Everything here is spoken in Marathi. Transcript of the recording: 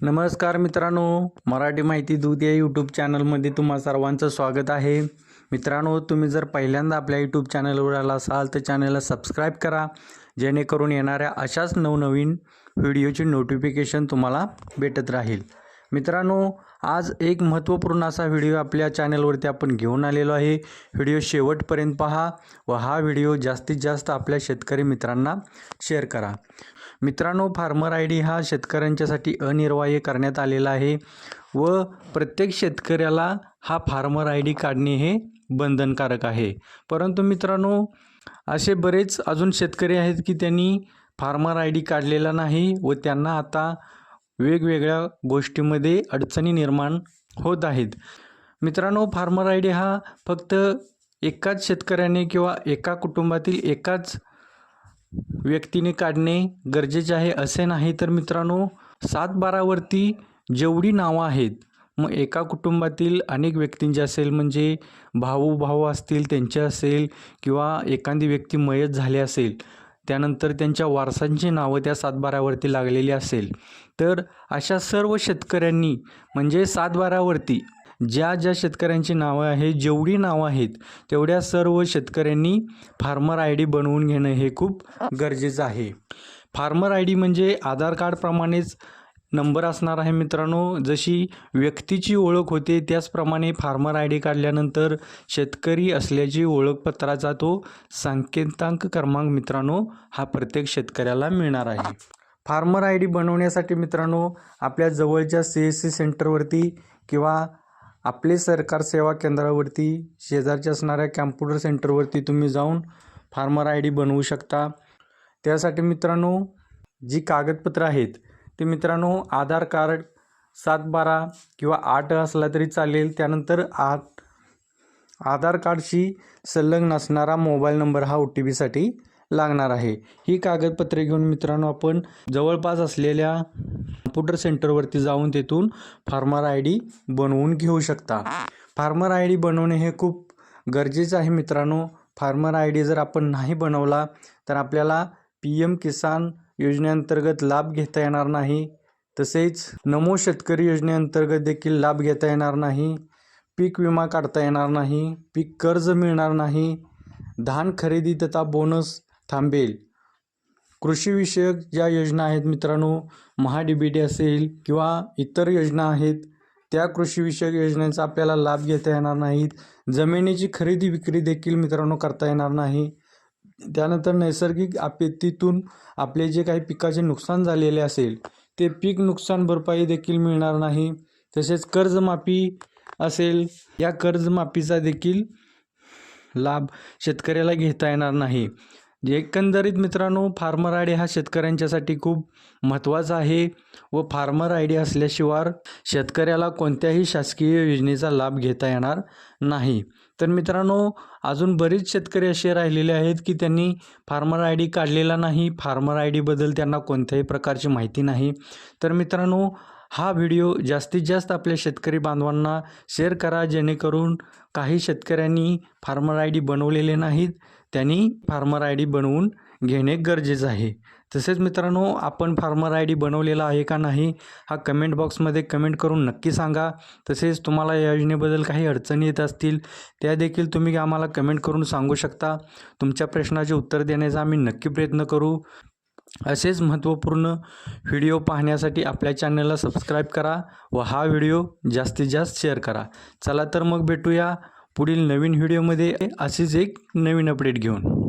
नमस्कार मित्रांनो मराठी माहिती दूत या यूट्यूब चॅनलमध्ये तुम्हा सर्वांचं स्वागत आहे. मित्रांनो तुम्ही जर पहिल्यांदा आपल्या यूट्यूब चॅनलवर आला असाल तर चॅनलला सबस्क्राईब करा. जेणेकरून येणाऱ्या अशाच नवनवीन व्हिडिओची नोटिफिकेशन तुम्हाला भेटत राहील. मित्रांनो आज एक महत्त्वपूर्ण असा व्हिडिओ आपल्या चॅनलवरती आपण घेऊन आलेलो आहे. व्हिडिओ शेवटपर्यंत पहा व हा व्हिडिओ जास्तीत जास्त आपल्या शेतकरी मित्रांना शेअर करा. मित्रांनो फार्मर आय डी हा शेतकऱ्यांच्यासाठी अनिर्वाह्य करण्यात आलेला आहे व प्रत्येक शेतकऱ्याला हा फार्मर आय डी काढणे हे बंधनकारक आहे. परंतु मित्रांनो असे बरेच अजून शेतकरी आहेत की त्यांनी फार्मर आय डी काढलेला नाही व त्यांना आता वेगवेगळ्या गोष्टीमध्ये अडचणी निर्माण होत आहेत. मित्रांनो फार्मर आय डी हा फक्त एकाच शेतकऱ्याने किंवा एका कुटुंबातील एकाच व्यक्तीने काढणे गरजेचे आहे असे नाही तर मित्रांनो सात बारावरती जेवढी नावं आहेत मग एका कुटुंबातील अनेक व्यक्तींचे असेल म्हणजे भाऊ भाऊ असतील त्यांचे असेल किंवा एखादी व्यक्ती मयत झाली असेल त्यानंतर त्यांच्या वारसांची नावं त्या सातबारावरती लागलेली असेल. तर अशा सर्व शेतकऱ्यांनी म्हणजे सातबारावरती ज्या ज्या शेतकऱ्यांची नावं आहेत जेवढी नावं आहेत तेवढ्या सर्व शेतकऱ्यांनी फार्मर आय डी बनवून घेणं हे खूप गरजेचं आहे. फार्मर आय डी म्हणजे आधार कार्डप्रमाणेच नंबर असणार आहे मित्रांनो. जशी व्यक्तीची ओळख होते त्याचप्रमाणे फार्मर आय डी काढल्यानंतर शेतकरी असल्याची ओळखपत्राचा तो संकेतांक क्रमांक मित्रांनो हा प्रत्येक शेतकऱ्याला मिळणार आहे. फार्मर आय डी बनवण्यासाठी मित्रांनो आपल्या जवळच्या सी एस सी सेंटरवरती किंवा आपले सरकार सेवा केंद्रावरती शेजारच्या असणाऱ्या कॅम्प्युटर सेंटरवरती तुम्ही जाऊन फार्मर आय डी बनवू शकता. त्यासाठी मित्रांनो जी कागदपत्रं आहेत ते मित्रांनो आधार कार्ड सात बारा किंवा आठ असला तरी चालेल. त्यानंतर आठ आधार कार्डशी संलग्न असणारा मोबाईल नंबर हा ओ टी पीसाठी लागणार आहे. ही कागदपत्रे घेऊन मित्रांनो आपण जवळपास असलेल्या कम्प्युटर सेंटरवरती जाऊन तेथून फार्मर आय डी बनवून घेऊ शकता. फार्मर आय डी बनवणे हे खूप गरजेचं आहे मित्रांनो. फार्मर आय डी जर आपण नाही बनवला तर आपल्याला पी एम किसान योजनेअंतर्गत लाभ घेता येणार नाही. तसेच नमो शेतकरी योजनेअंतर्गत देखील लाभ घेता येणार नाही. पीक विमा काढता येणार नाही. पीक कर्ज मिळणार नाही. धान खरेदी तथा बोनस थांबेल. कृषीविषयक ज्या योजना आहेत मित्रांनो महा डी बी टी असेल किंवा इतर योजना आहेत त्या कृषीविषयक योजनेचा आपल्याला लाभ घेता येणार नाहीत. जमिनीची खरेदी विक्री देखील मित्रांनो करता येणार नाही. त्यानंतर नैसर्गिक आपत्तीतून आपले जे काही पिकाचे नुकसान झालेले असेल ते पीक नुकसान भरपाई देखील मिळणार नाही. तसेच कर्जमाफी असेल या कर्जमाफीचा देखील लाभ शेतकऱ्याला घेता येणार नाही. एकंदरीत मित्रांनो फार्मर आय डी हा शेतकऱ्यांच्यासाठी खूप महत्त्वाचा आहे व फार्मर आय डी असल्याशिवाय शेतकऱ्याला कोणत्याही शासकीय योजनेचा लाभ घेता येणार नाही. तर मित्रांनो अजून बरेच शेतकरी असे राहिलेले आहेत की त्यांनी फार्मर आय डी काढलेला नाही. फार्मर आय डीबद्दल त्यांना कोणत्याही प्रकारची माहिती नाही. तर मित्रांनो हा व्हिडिओ जास्तीत जास्त आपल्या शेतकरी बांधवांना शेअर करा जेणेकरून काही शेतकऱ्यांनी फार्मर आय डी बनवलेले नाहीत. त्यांनी फार्मर आय डी बनवून घेणे गरजेचं आहे. तसेच मित्रांनो आपण फार्मर आय डी बनवलेला आहे का नाही हा कमेंट बॉक्समध्ये कमेंट करून नक्की सांगा. तसेच तुम्हाला या योजनेबद्दल काही अडचणी येत असतील त्या देखील तुम्ही आम्हाला कमेंट करून सांगू शकता. तुमच्या प्रश्नाचे उत्तर देण्याचा आम्ही नक्की प्रयत्न करू. असेच महत्त्वपूर्ण व्हिडिओ पाहण्यासाठी आपल्या चॅनलला सबस्क्राईब करा व हा व्हिडिओ जास्तीत जास्त शेअर करा. चला तर मग भेटूया पुढील नवीन व्हिडिओमध्ये. अशीच एक नवीन अपडेट घेऊन.